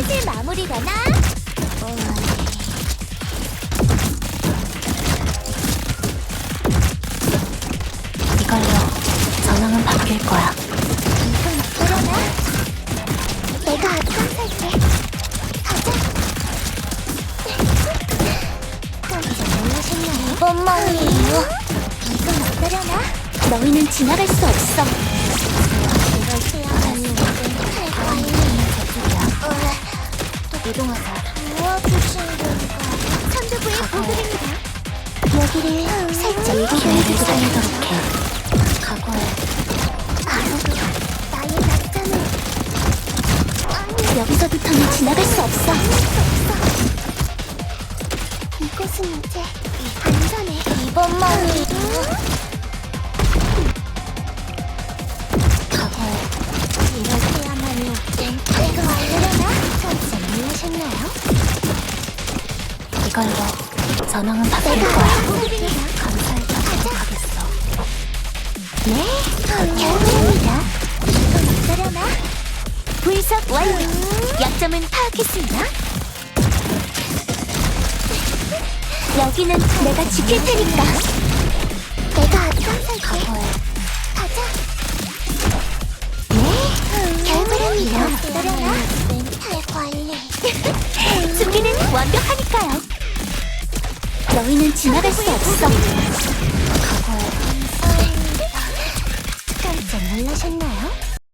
슬슬 마무리가 나. 이걸로 전황은 바뀔 거야. 이건 어떠려나? 내가 앞장설게. 가자. 깜짝 놀라셨나요? 이번만이에요. 이건 어떠려나? 너희는 지나갈 수 없어. 이동하자. 도와주신 건가? 선두부의 보급입니다. 여기를 살짝 기회를 살리도록 해. 각오해. 아무도 나의 낮잠을 아니 여기서부터는 지나갈 수 없어. 이곳은 이제 안전해. 이번만이 이걸로 전황은 바뀔 거야. 알아보겠습니다. 감사하도록 하겠어. 네, 결국입니다. 이건 어떠려나? 분석 완료. 약점은 파악했습니다. 여기는 내가 지킬 테니까. 너희는 지나갈 수 없어. 깜짝 놀라셨나요?